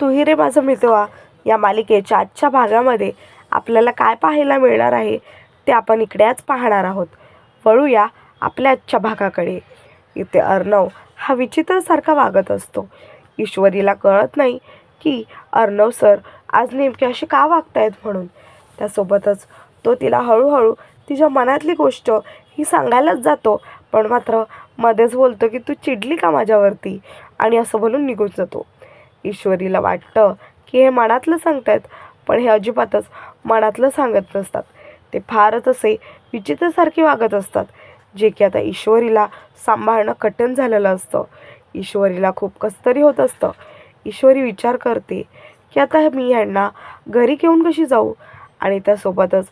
तुही रे माझं मितवा या मालिकेच्या आजच्या भागामध्ये आपल्याला काय पाहायला मिळणार आहे ते आपण इकडे आज पाहणार आहोत. वळूया आपल्या आजच्या भागाकडे. इथे अर्णव हा विचित्रसारखा वागत असतो. ईश्वरीला कळत नाही की अर्णव सर आज नेमके असे का वागतायत म्हणून. त्यासोबतच तो तिला हळूहळू तिच्या मनातली गोष्ट ही सांगायलाच जातो पण मात्र मध्येच बोलतो की तू चिडली का माझ्यावरती? आणि असं बोलून निघून जातो. ईश्वरीला वाटतं की हे मनातलं सांगतायत पण हे अजिबातच मनातलं सांगत नसतात. ते फारच असे विचित्रसारखे वागत असतात जे की आता ईश्वरीला सांभाळणं कठीण झालेलं असतं. ईश्वरीला खूप कसतरी होत असतं. ईश्वरी विचार करते की आता मी ह्यांना घरी घेऊन कशी जाऊ? आणि त्यासोबतच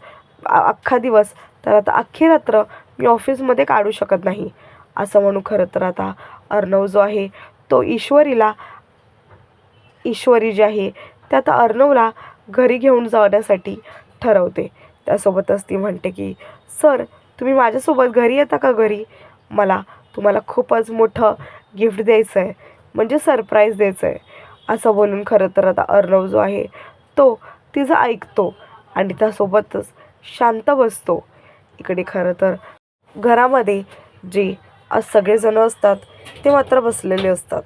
अख्खा दिवस तर आता अख्खी रात्र मी ऑफिसमध्ये काढू शकत नाही. असं म्हणू खरं तर आता अर्णव जो आहे तो ईश्वरीला ईश्वरी जी आहे ते आता अर्णवला घरी घेऊन जाण्यासाठी ठरवते. त्यासोबतच ती म्हणते की सर तुम्ही माझ्यासोबत घरी येता का घरी? मला तुम्हाला खूपच मोठं गिफ्ट द्यायचं आहे म्हणजे सरप्राईज द्यायचं आहे असं बोलून खरं तर आता अर्णव जो आहे तो तिचं ऐकतो आणि त्यासोबतच शांत बसतो. इकडे खरं तर घरामध्ये जे सगळेजणं असतात ते मात्र बसलेले असतात.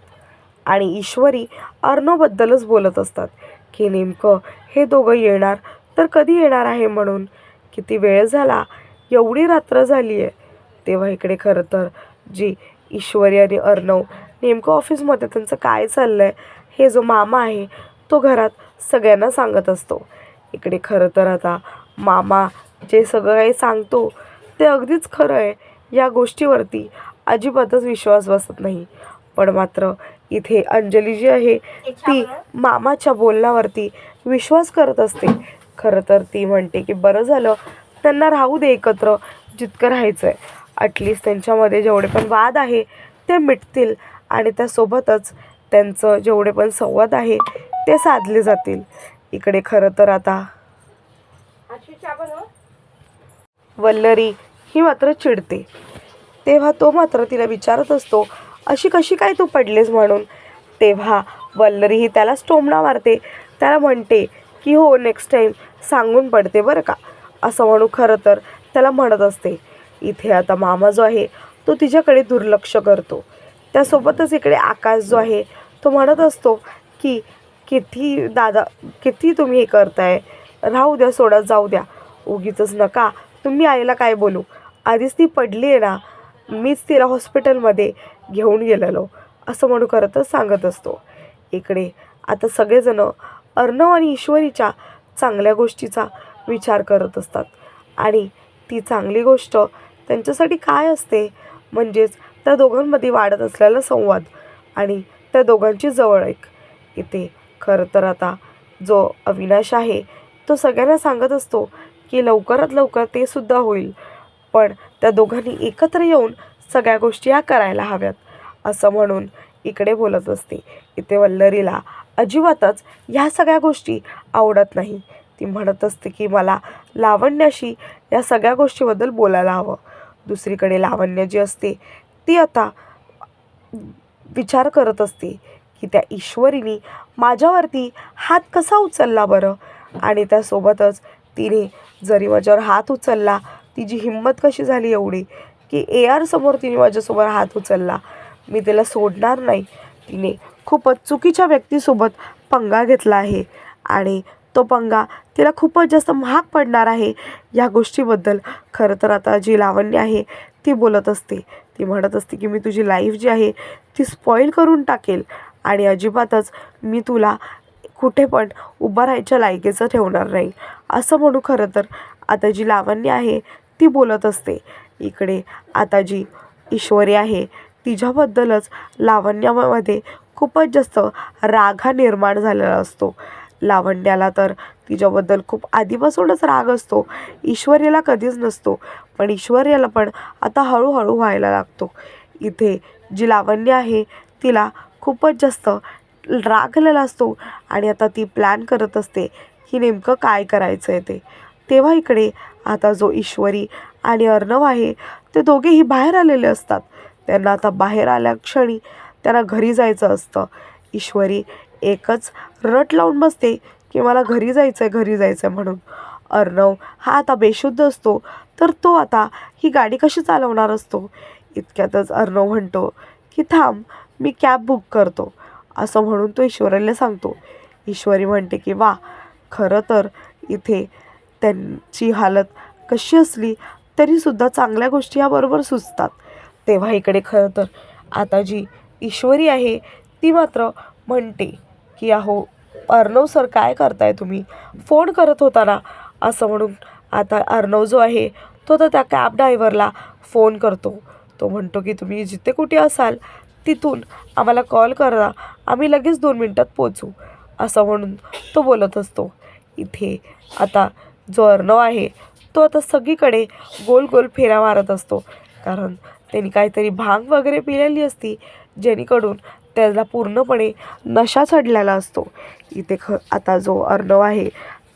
आणि ईश्वरी अर्णवबद्दलच बोलत असतात की नेमकं हे दोघं येणार तर कधी येणार आहे म्हणून? किती वेळ झाला? एवढी रात्र झाली आहे. तेव्हा इकडे खरं तर जी ईश्वरी आणि अर्णव नेमकं ऑफिसमध्ये त्यांचं काय चाललं आहे हे जो मामा आहे तो घरात सगळ्यांना सांगत असतो. इकडे खरं तर आता मामा जे सगळं काही सांगतो ते अगदीच खरं आहे. या गोष्टीवरती अजिबातच विश्वास बसत नाही. पण मात्र इथे अंजली जी आहे ती मामाच्या बोलण्यावरती विश्वास करत असते. खरं तर ती म्हणते की बरं झालं त्यांना राहू दे एकत्र जितकं राहायचं आहे ॲटलिस्ट त्यांच्यामध्ये जेवढे पण वाद आहे ते मिटतील आणि त्यासोबतच त्यांचं जेवढे पण संवाद आहे ते साधले जातील. इकडे खरं तर आता वल्लरी ही मात्र चिडते. तेव्हा तो मात्र तिला विचारत असतो अशी कशी काय तू पडलीस म्हणून? तेव्हा वल्लरीही त्याला स्टोमणा मारते. त्याला म्हणते की हो नेक्स्ट टाईम सांगून पडते बरं का. असं म्हणू खरं तर त्याला म्हणत असते. इथे आता मामा जो आहे तो तिच्याकडे दुर्लक्ष करतो. त्यासोबतच इकडे आकाश जो आहे तो म्हणत असतो की किती दादा किती तुम्ही हे करताय? राहू द्या सोडा जाऊ द्या. उगीच नका. तुम्ही आईला काय बोलू? आधीच ती पडली आहे ना. मीच तिला हॉस्पिटलमध्ये घेऊन गेलेलो असं म्हणू खरं तर सांगत असतो. इकडे आता सगळेजण अर्णव आणि ईश्वरीच्या चांगल्या गोष्टीचा विचार करत असतात. आणि ती चांगली गोष्ट त्यांच्यासाठी काय असते? म्हणजेच त्या दोघांमध्ये वाढत असलेला संवाद आणि त्या दोघांची जवळ एक इथे खरं तर आता जो अविनाश आहे तो सगळ्यांना सांगत असतो की लवकरात लवकर ते सुद्धा होईल. पण त्या दोघांनी एकत्र येऊन सगळ्या गोष्टी या करायला हव्यात. असं म्हणून इकडे बोलत असते. इथे वल्लरीला अजिबातच ह्या सगळ्या गोष्टी आवडत नाही. ती म्हणत असते की मला लावण्याशी या सगळ्या गोष्टीबद्दल बोलायला हवं. दुसरीकडे लावण्य जी असते ती आता विचार करत असते की त्या ईश्वरीने माझ्यावरती हात कसा उचलला बरं? आणि त्यासोबतच तिने जरी माझ्यावर हात उचलला तिची हिंमत कशी झाली एवढी? की ए आर समोर तिने माझ्यासमोर हात उचलला. मी तिला सोडणार नाही. तिने खूपच चुकीच्या व्यक्तीसोबत पंगा घेतला आहे. आणि तो पंगा तिला खूपच जास्त महाग पडणार आहे. या गोष्टीबद्दल खरं तर आता जी लावण्य आहे ती बोलत असते. ती म्हणत असते की मी तुझी लाईफ जी आहे ती स्पॉईल करून टाकेल. आणि अजिबातच मी तुला कुठे पण उभं राहायच्या लायकीचं ठेवणार नाही. असं म्हणू खरं तर आता जी लावण्य आहे ती बोलत असते. इकडे आता जी ईश्वरी आहे तिच्याबद्दलच लावण्यामध्ये खूपच जास्त राग हा निर्माण झालेला असतो. लावण्याला तर तिच्याबद्दल खूप आधीपासूनच राग असतो. ईश्वर्याला कधीच नसतो पण ईश्वर्याला पण आता हळूहळू व्हायला लागतो. इथे जी लावण्य आहे तिला खूपच जास्त रागलेला असतो आणि आता ती प्लॅन करत असते की नेमकं काय करायचं आहे ते. तेव्हा इकडे आता जो ईश्वरी आणि अर्णव आहे ते दोघेही बाहेर आलेले असतात. त्यांना आता बाहेर आल्या क्षणी त्यांना घरी जायचं असतं. ईश्वरी एकच रट लावून बसते की मला घरी जायचं आहे घरी जायचं आहे म्हणून. अर्णव हा आता बेशुद्ध असतो तर तो आता ही गाडी कशी चालवणार असतो? इतक्यातच अर्णव म्हणतो की थांब मी कॅब बुक करतो. असं म्हणून तो ईश्वरीला सांगतो. ईश्वरी म्हणते की वा खरं तर इथे त्यांची हालत कशी असली? तरीसुद्धा चांगल्या गोष्टी ह्याबरोबर सुचतात. तेव्हा इकडे खरं तर आता जी ईश्वरी आहे ती मात्र म्हणते की अहो अर्णव सर काय करताय तुम्ही? फोन करत होता ना? असं म्हणून आता अर्णव जो आहे तो तर त्या कॅब ड्रायव्हरला फोन करतो. तो म्हणतो की तुम्ही जिथे कुठे असाल तिथून आम्हाला कॉल करा. आम्ही लगेच दोन मिनटात पोचू असं म्हणून तो बोलत असतो. इथे आता जो अर्णव आहे तो आता सगळीकडे गोल गोल फेऱ्या मारत असतो. कारण त्यांनी काहीतरी भांग वगैरे पिलेली असती जेणेकरून त्याला पूर्णपणे नशा चढलेला असतो. इथे ख आता जो अर्णव आहे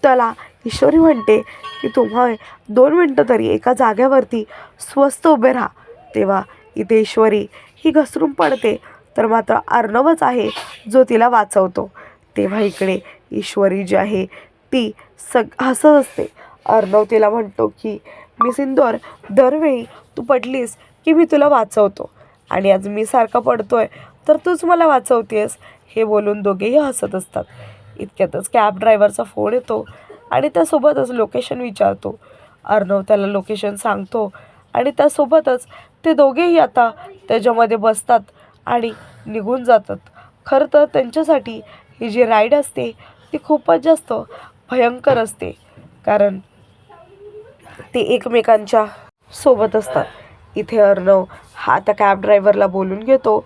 त्याला ईश्वरी म्हणते की तुम्हा दोन मिनटं तरी एका जाग्यावरती स्वस्त उभे राहा. तेव्हा इथे ईश्वरी ही घसरून पडते. तर मात्र अर्णवच आहे जो तिला वाचवतो. तेव्हा इकडे ईश्वरी जी आहे ती सग हसत असते. अर्णव तिला म्हणतो की मी सिंदोर दरवेळी तू पडलीस की मी तुला वाचवतो. आणि आज मी सारखा पडतोय तर तूच मला वाचवतेस. हे बोलून दोघेही हसत असतात. इतक्यातच कॅब ड्रायव्हरचा फोन येतो आणि त्यासोबतच लोकेशन विचारतो. अर्णव त्याला लोकेशन सांगतो आणि त्यासोबतच ते दोघेही आता त्याच्यामध्ये बसतात आणि निघून जातात. खरं तर त्यांच्यासाठी ही जी राईड असते ती खूपच जास्त भयंकर असते. कारण ते एकमेकांच्या सोबत असतात. इथे अर्णव हा त्या कॅब ड्रायव्हरला बोलून घेतो.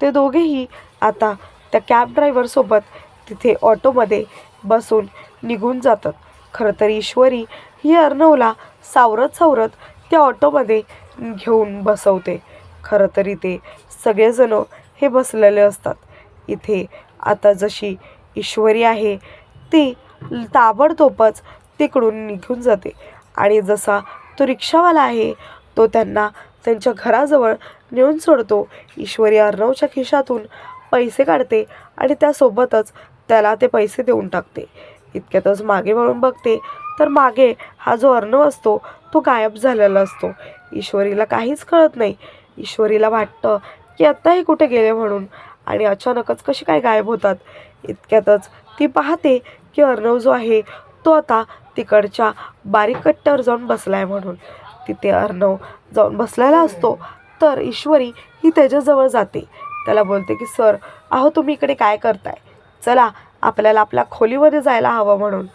ते दोघेही आता त्या कॅब ड्रायव्हरसोबत तिथे ऑटोमध्ये बसून निघून जातात. खरं तर ईश्वरी ही अर्णवला सावरत सावरत त्या ऑटोमध्ये घेऊन बसवते. खरं तर इथे सगळेजणं हे बसलेले असतात. इथे आता जशी ईश्वरी आहे ती ताबडतोबच तिकडून निघून जाते. आणि जसा तो रिक्षावाला आहे तो त्यांना त्यांच्या घराजवळ नेऊन सोडतो. ईश्वरी अर्णवच्या खिशातून पैसे काढते आणि त्यासोबतच त्याला ते पैसे देऊन टाकते. इतक्यातच मागे वळून बघते तर मागे हा जो अर्णव असतो तो गायब झालेला असतो. ईश्वरीला काहीच कळत नाही. ईश्वरीला वाटतं की आत्ताही कुठे गेले म्हणून आणि अचानकच कशी काय गायब होतात. इतक्यातच ती पाहते की अर्णव जो आहे तो आता तिकडच्या बारीक कट्ट्यावर जाऊन बसलाय म्हणून. तिथे अर्णव जाऊन बसलेला असतो. तर ईश्वरी ही त्याच्याजवळ जाते. त्याला बोलते की सर अहो तुम्ही इकडे काय करताय? चला आपल्याला आपल्या खोलीमध्ये जायला हवं म्हणून.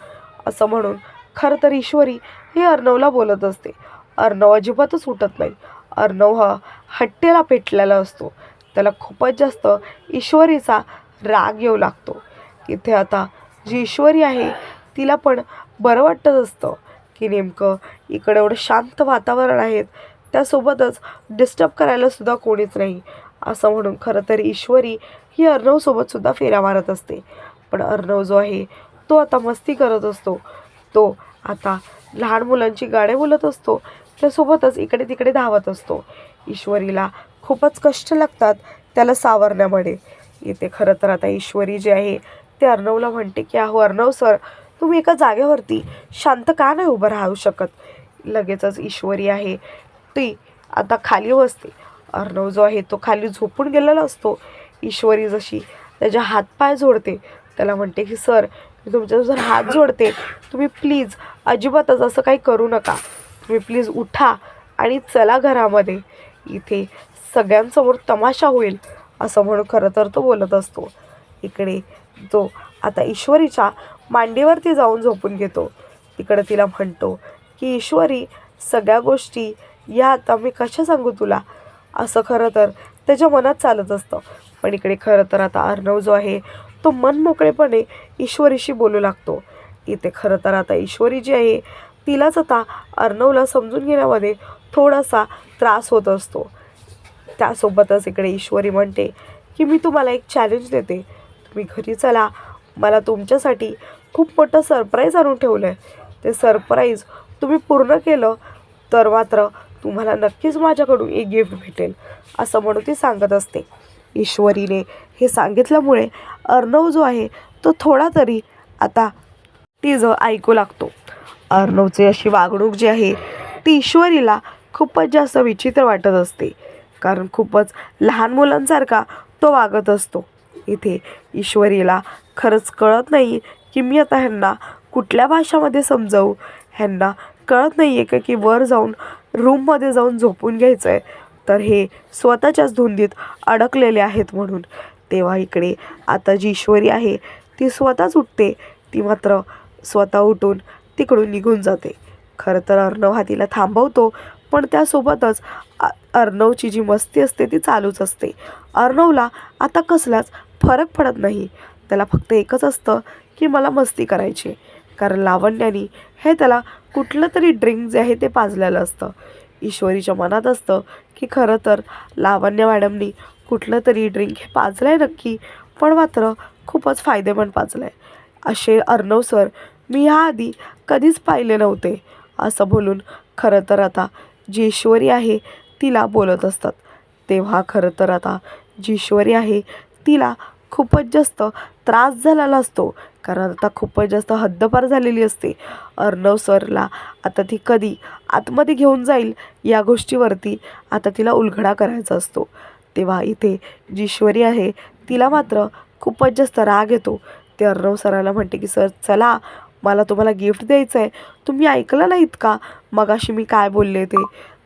असं म्हणून खरं तर ईश्वरी ही अर्णवला बोलत असते. अर्णव अजिबातच उठत नाही. अर्णव हा हट्टेला पेटलेला असतो. त्याला खूपच जास्त ईश्वरीचा राग येऊ लागतो. तिथे आता जी ईश्वरी आहे तिला पण बरं वाटत असतं की नेमकं इकडं एवढं शांत वातावरण आहेत त्यासोबतच डिस्टर्ब करायला सुद्धा कोणीच नाही. असं म्हणून खरं तर ईश्वरी ही अर्णवसोबत सुद्धा फेऱ्या मारत असते. पण अर्णव जो आहे तो आता मस्ती करत असतो. तो आता लहान मुलांची गाणे बोलत असतो. त्यासोबतच इकडे तिकडे धावत असतो. ईश्वरीला खूपच कष्ट लागतात त्याला सावरण्यामध्ये. येते खरं तर आता ईश्वरी जे आहे ते अर्णवला म्हणते की अहो अर्णव सर तुम्ही एका जागेवरती शांत का नाही उभं राहू शकत? लगेचच ईश्वरी आहे. ती आता खाली बसते. अर्णव जो आहे तो खाली झोपून गेलेला असतो. ईश्वरी जशी त्याच्या हातपाय जोडते. त्याला म्हणते की सर मी तुमच्या जर हात जोडते तुम्ही प्लीज अजिबातच असं काही करू नका. तुम्ही प्लीज उठा आणि चला घरामध्ये. इथे सगळ्यांसमोर तमाशा होईल असं म्हणून खरं तर तो बोलत असतो. इकडे जो आता ईश्वरीच्या मांडीवरती जाऊन झोपून घेतो. तिकडं तिला म्हणतो की ईश्वरी सगळ्या गोष्टी या आता मी कशा सांगू तुला? असं खरं तर त्याच्या मनात चालत असतं. पण इकडे खरं तर आता अर्णव जो आहे तो मनमोकळेपणे ईश्वरीशी बोलू लागतो. इथे खरं तर आता ईश्वरी जी आहे तिलाच आता अर्णवला समजून घेण्यामध्ये थोडासा त्रास होत असतो. त्यासोबतच इकडे ईश्वरी म्हणते की मी तुम्हाला एक चॅलेंज देते. तुम्ही घरी चला. मला तुमच्यासाठी खूप मोठं सरप्राईज आणून ठेवलं आहे ते सरप्राईज तुम्ही पूर्ण केलं तर मात्र तुम्हाला नक्कीच माझ्याकडून एक गिफ्ट भेटेल असं म्हणून ती सांगत असते. ईश्वरीने हे सांगितल्यामुळे अर्णव जो आहे तो थोडा तरी आता तिचं ऐकू लागतो. अर्णवची अशी वागणूक जी आहे ती ईश्वरीला खूपच जास्त विचित्र वाटत असते कारण खूपच लहान मुलांसारखा तो वागत असतो. इथे ईश्वरीला खरंच कळत नाही की मी आता ह्यांना कुठल्या भाषामध्ये समजावू? ह्यांना कळत नाही आहे का की वर जाऊन रूममध्ये जाऊन झोपून घ्यायचं आहे तर हे स्वतःच्याच धुंदीत अडकलेले आहेत म्हणून. तेव्हा इकडे आता जी ईश्वरी आहे ती स्वतःच उठते. ती मात्र स्वतः उठून तिकडून निघून जाते. खरं तर अर्णव हा तिला थांबवतो पण त्यासोबतच अर्णवची जी मस्ती असते ती चालूच असते. अर्णवला आता कसलाच फरक पडत नाही. त्याला फक्त एकच असतं की मला मस्ती करायची कारण लावण्याने हे त्याला कुठलं तरी ड्रिंक जे आहे ते पाजलेलं असतं. ईश्वरीच्या मनात असतं की खरं तर लावण्य मॅडमनी कुठलं तरी ड्रिंक हे पाजलं आहे नक्की पण मात्र खूपच फायदेमंद पाजलं आहे असे अर्णव सर मी ह्याआधी कधीच पाहिले नव्हते. असं बोलून खरं तर आता जी ईश्वरी आहे तिला बोलत असतात. तेव्हा खरं तर आता जी ईश्वरी आहे तिला खूपच जास्त त्रास झालेला असतो. कारण आता खूपच जास्त हद्दपार झालेली असते अर्णव सरला. आता ती कधी आतमध्ये घेऊन जाईल या गोष्टीवरती आता तिला उलगडा करायचा असतो. तेव्हा इथे जी ईश्वरी आहे तिला मात्र खूपच जास्त राग येतो. ते अर्णव सराला म्हणते की सर चला मला तुम्हाला गिफ्ट द्यायचं आहे तुम्ही ऐकलं नाहीत का मगाशी मी काय बोलले ते?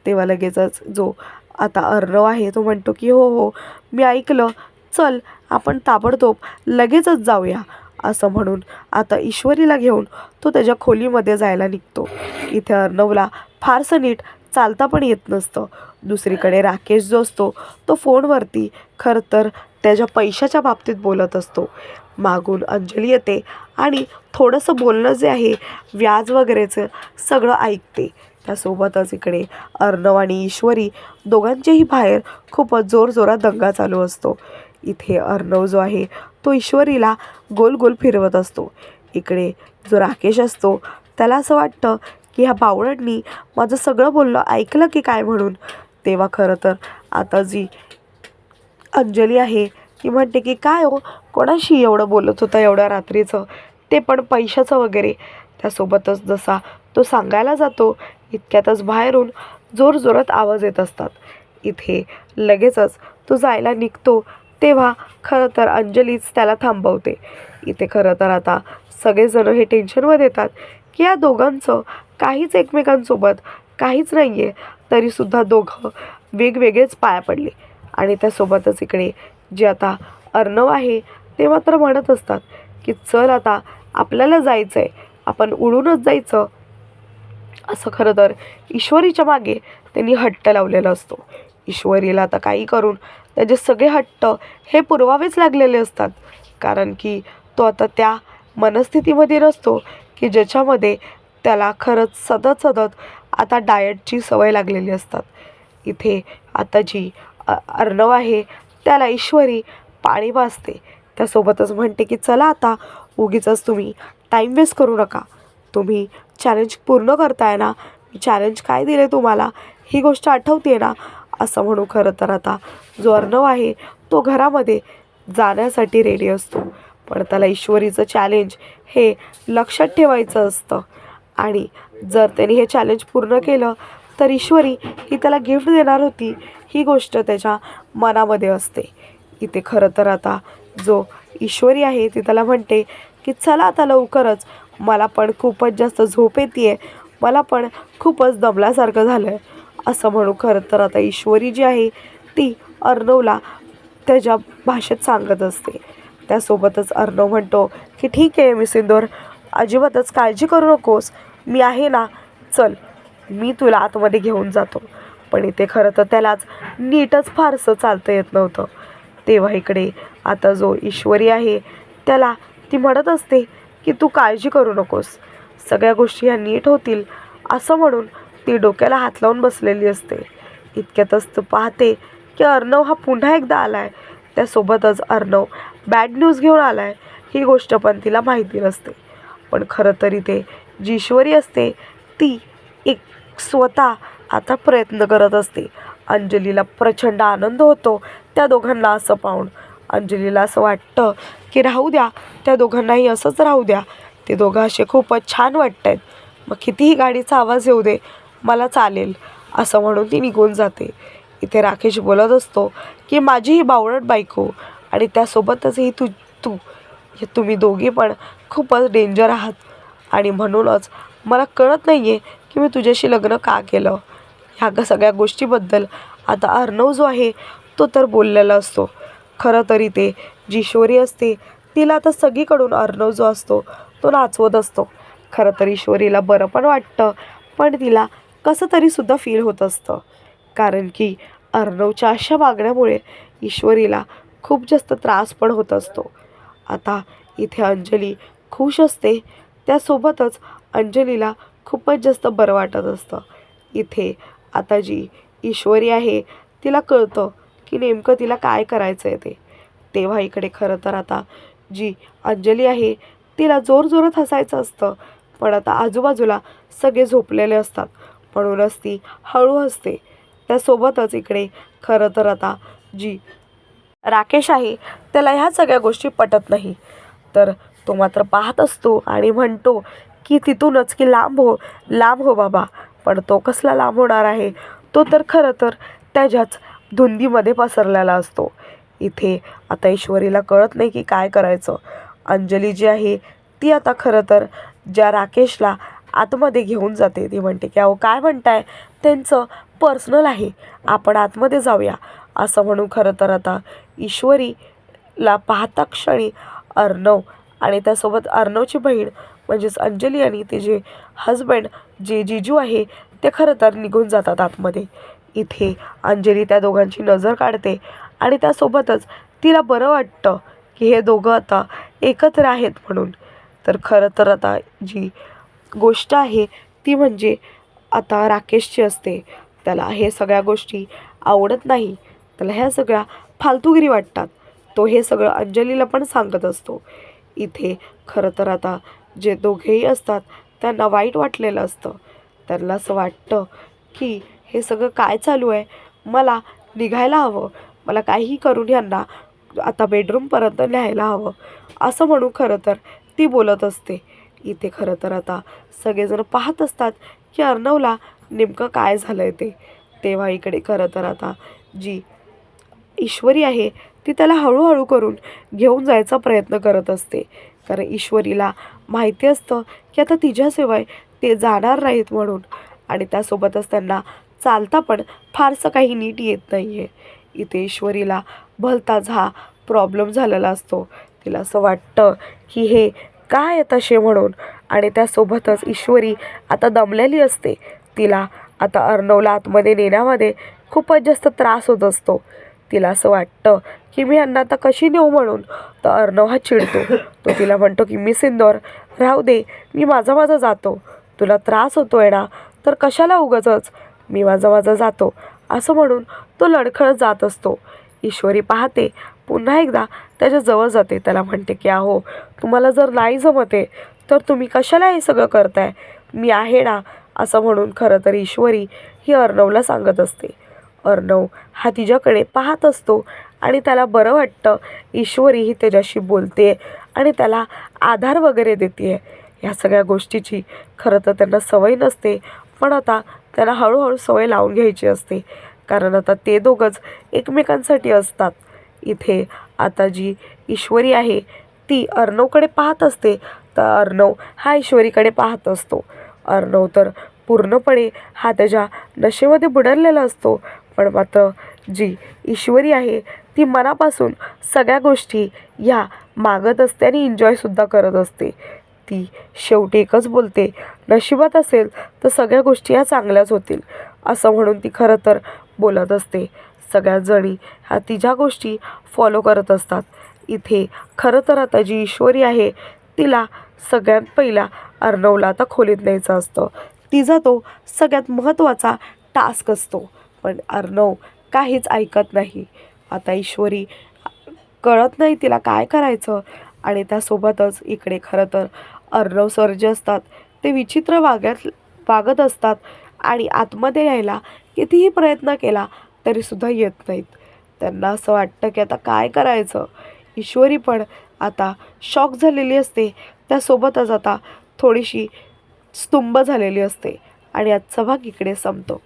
तेव्हा लगेचच जो आता अर्णव आहे तो म्हणतो की हो हो मी ऐकलं. चल आपण ताबडतोब लगेचच जाऊया. असं म्हणून आता ईश्वरीला घेऊन तो त्याच्या खोलीमध्ये जायला निघतो. इथे अर्णवला फारसं नीट चालता पण येत नसतं. दुसरीकडे राकेश जो असतो तो फोनवरती खरं तर त्याच्या पैशाच्या बाबतीत बोलत असतो. मागून अंजली येते आणि थोडंसं बोलणं जे आहे व्याज वगैरेचं सगळं ऐकते. त्यासोबतच इकडे अर्णव आणि ईश्वरी दोघांचेही बाहेर खूपच जोरजोरात दंगा चालू असतो. इथे अर्णव जो आहे तो ईश्वरीला गोल गोल फिरवत असतो. इकडे जो राकेश असतो त्याला असं वाटतं की ह्या बावळटनी माझं सगळं बोलणं ऐकलं की काय म्हणून? तेव्हा खरं तर आता जी अंजली आहे. ती म्हणते की काय हो कोणाशी एवढं बोलत होता एवढ्या रात्रीचं? ते पण पैशाचं वगैरे. त्यासोबतच जसा तो सांगायला जातो इतक्यातच बाहेरून जोरजोरात आवाज येत असतात. इथे लगेचच तो जायला निघतो. तेव्हा खरं तर अंजलीच त्याला थांबवते. इथे खरं तर आता सगळेजण हे टेन्शनमध्ये येतात की या दोघांचं काहीच एकमेकांसोबत काहीच नाही आहे तरीसुद्धा दोघं वेगवेगळेच पाया पडले. आणि त्यासोबतच इकडे जे आता अर्णव आहे ते मात्र म्हणत असतात की चल आता आपल्याला जायचं आहे आपण उडूनच जायचं. असं खरं तर ईश्वरीच्या मागे त्यांनी हट्ट लावलेला असतो. ईश्वरीला आता काही करून त्याचे सगळे हट्ट हे पुरवावेच लागलेले असतात. कारण की तो आता त्या मनस्थितीमध्ये नसतो की ज्याच्यामध्ये त्याला खरंच सतत सतत आता डाएटची सवय लागलेली असतात. इथे आता जी अ- अर्णव आहे त्याला ईश्वरी पाणी पाजते त्यासोबतच म्हणते की चला आता उगीच तुम्ही टाईम वेस्ट करू नका. तुम्ही चॅलेंज पूर्ण करताय ना. मी चॅलेंज काय दिले तुम्हाला? ही गोष्ट आठवते ना. असं म्हणू खरं तर आता. जो अर्णव आहे तो घरामध्ये जाण्यासाठी रेडी असतो. पण त्याला ईश्वरीचं चॅलेंज हे लक्षात ठेवायचं असतं. आणि जर त्याने हे चॅलेंज पूर्ण केलं तर ईश्वरी ही त्याला गिफ्ट देणार होती ही गोष्ट त्याच्या मनामध्ये असते. इथे खरं तर आता जो ईश्वरी आहे ती त्याला म्हणते की चला आता लवकरच. मला पण खूपच जास्त झोप येते मला पण खूपच दमल्यासारखं झालं आहे असं म्हणू. खरं तर आता ईश्वरी जी आहे ती अर्णवला त्याच्या भाषेत सांगत असते. त्यासोबतच अर्णव म्हणतो की ठीक आहे मी सिंदूर अजिबातच काळजी करू नकोस. मी आहे ना चल मी तुला आतमध्ये घेऊन जातो. पण इथे खरं तर त्यालाच नीटच फारसं चालता येत नव्हतं. तेव्हा इकडे आता जो ईश्वरी आहे त्याला ती म्हणत असते की तू काळजी करू नकोस. सगळ्या गोष्टी ह्या नीट होतील असं म्हणून ती डोक्याला हात लावून बसलेली असते. इतक्यातच तू पाहते की अर्णव हा पुन्हा एकदा आला आहे त्यासोबतच अर्णव बॅड न्यूज घेऊन आला आहे ही गोष्ट पण तिला माहिती नसते. पण खरं तरी ते जी ईश्वरी असते. ती एक स्वतः आता प्रयत्न करत असते. अंजलीला प्रचंड आनंद होतो त्या दोघांना असं पाहून. अंजलीला असं वाटतं की राहू द्या. त्या दोघांनाही असंच राहू द्या. ते दोघं असे खूपच छान वाटत आहेत मग कितीही गाडीचा आवाज येऊ दे मला चालेल असं म्हणून ती निघून जाते. इथे राकेश बोलत असतो की माझी ही बावळट बायको आणि त्यासोबतच ही तू तू हे तुम्ही दोघी पण खूपच डेंजर आहात. आणि म्हणूनच मला कळत नाही आहे की मी तुझ्याशी लग्न का केलं. ह्या ग सगळ्या गोष्टीबद्दल आता अर्णव जो आहे तो तर बोललेला असतो. खरं तरी ते जी ईश्वरी असते तिला आता सगळीकडून अर्णव जो असतो तो नाचवत असतो. खरं तर ईश्वरीला बरं पण वाटतं पण तिला कसं तरी सुद्धा फील होत असतं. कारण की अर्णवच्या अशा वागण्यामुळे ईश्वरीला खूप जास्त त्रास पण होत असतो. आता इथे अंजली खुश असते त्यासोबतच अंजलीला खूपच जास्त बरं वाटत असतं. इथे आता जी ईश्वरी आहे तिला कळतं की नेमकं तिला काय करायचं आहे ते. तेव्हा इकडे खरं तर आता जी अंजली आहे तिला जोरजोरात हसायचं असतं. पण आता आजूबाजूला सगळे झोपलेले असतात. म्हणूनच ती हळू असते त्यासोबतच इकडे खरं तर आता जी राकेश आहे त्याला ह्या सगळ्या गोष्टी पटत नाही. तर तो मात्र पाहत असतो आणि म्हणतो की तिथूनच की लांब हो लांब हो बाबा. पण तो कसला लांब होणार आहे? तो तर खरं तर त्याच्याच धुंदीमध्ये पसरलेला असतो. इथे आता ईश्वरीला कळत नाही की काय करायचं. अंजली जी आहे ती आता खरं तर ज्या राकेशला आतमध्ये घेऊन जाते. ती म्हणते की अहो काय म्हणताय? त्यांचं पर्सनल आहे. आपण आतमध्ये जाऊया. असं म्हणून खरं तर आता ईश्वरीला पाहता क्षणी अर्णव आणि त्यासोबत अर्णवची बहीण म्हणजेच अंजली आणि तिचे हजबंड जे जिजू आहे ते खरं तर निघून जातात आतमध्ये. इथे अंजली त्या दोघांची नजर काढते आणि त्यासोबतच तिला बरं वाटतं की हे दोघं आता एकत्र आहेत म्हणून. तर खरं तर आता जी गोष्ट आहे ती म्हणजे आता राकेशची असते. त्याला हे सगळ्या गोष्टी आवडत नाही. त्याला ह्या सगळ्या फालतूगिरी वाटतात. तो हे सगळं अंजलीला पण सांगत असतो. इथे खरं तर आता जे दोघेही असतात त्यांना वाईट वाटलेलं असतं. त्यांना असं वाटतं की हे सगळं काय चालू आहे? मला निघायला हवं. मला काहीही करून यांना आता बेडरूमपर्यंत न्यायला हवं. असं म्हणून खरं तर ती बोलत असते. इथे खरं तर आता सगळेजण पाहत असतात की अर्णवला नेमकं काय झालं आहे ते. तेव्हा इकडे खरं तर आता जी ईश्वरी आहे ती त्याला हळूहळू करून घेऊन जायचा प्रयत्न करत असते. कारण ईश्वरीला माहिती असतं की आता तिच्याशिवाय ते जाणार नाहीत म्हणून. आणि त्यासोबतच त्यांना चालता पण फारसं काही नीट येत नाही आहे इथे ईश्वरीला भलताच हा प्रॉब्लेम झालेला असतो. तिला असं वाटतं की हे काय आहे तसे म्हणून? आणि त्यासोबतच ईश्वरी आता दमलेली असते. तिला आता अर्णवला आतमध्ये नेण्यामध्ये खूपच जास्त त्रास होत असतो. तिला असं वाटतं की मी यांना आता कशी नेऊ म्हणून? तर अर्णव हा चिडतो. तो तिला म्हणतो की मी सिंदोर राहू दे मी माझा माझा जातो. तुला त्रास होतो आहे ना तर कशाला उगचच? मी माझा माझा जातो. असं म्हणून तो लडखळत जात असतो. ईश्वरी पाहते पुन्हा एकदा त्याच्याजवळ जाते. त्याला म्हणते की अहो तुम्हाला जर नाही जमते तर तुम्ही कशाला हे सगळं करताय? मी आहे ना असं म्हणून खरं तर ईश्वरी ही अर्णवला सांगत असते. अर्णव हा तिच्याकडे पाहत असतो आणि त्याला बरं वाटतं ईश्वरी ही त्याच्याशी बोलते आणि त्याला आधार वगैरे देते. ह्या सगळ्या गोष्टीची खरं तर त्यांना सवय नसते पण आता त्यांना हळूहळू सवय लावून घ्यायची असते. कारण आता ते दोघंच एकमेकांसाठी असतात. इथे आता जी ईश्वरी आहे ती अर्णवकडे पाहत असते. तर अर्णव हा ईश्वरीकडे पाहत असतो. अर्णव तर पूर्णपणे हा त्याच्या नशेमध्ये बुडरलेला असतो. पण मात्र जी ईश्वरी आहे ती मनापासून सगळ्या गोष्टी ह्या मागत असते आणि एन्जॉयसुद्धा करत असते. ती शेवटी एकच बोलते नशिबात असेल तर सगळ्या गोष्टी ह्या चांगल्याच होतील. असं म्हणून ती खरं तर बोलत असते. सगळ्याजणी ह्या तिच्या गोष्टी फॉलो करत असतात. इथे खरं तर आता जी ईश्वरी आहे तिला सगळ्यात पहिला अर्णवला आता खोलीत न्यायचं असतं. तिचा तो सगळ्यात महत्त्वाचा टास्क असतो. पण अर्णव काहीच ऐकत नाही. आता ईश्वरी कळत नाही तिला काय करायचं आणि त्यासोबतच इकडे खरं तर अर्णव सर जे असतात ते विचित्र वागत वागत असतात आणि आतमध्ये यायला कितीही प्रयत्न केला तरीसुद्धा येत नाहीत. त्यांना असं वाटतं की आता काय करायचं? ईश्वरी पण आता शॉक झालेली असते. त्यासोबतच आता थोडीशी स्तुंभ झालेली असते आणि आजचा भाग इकडे संपतो.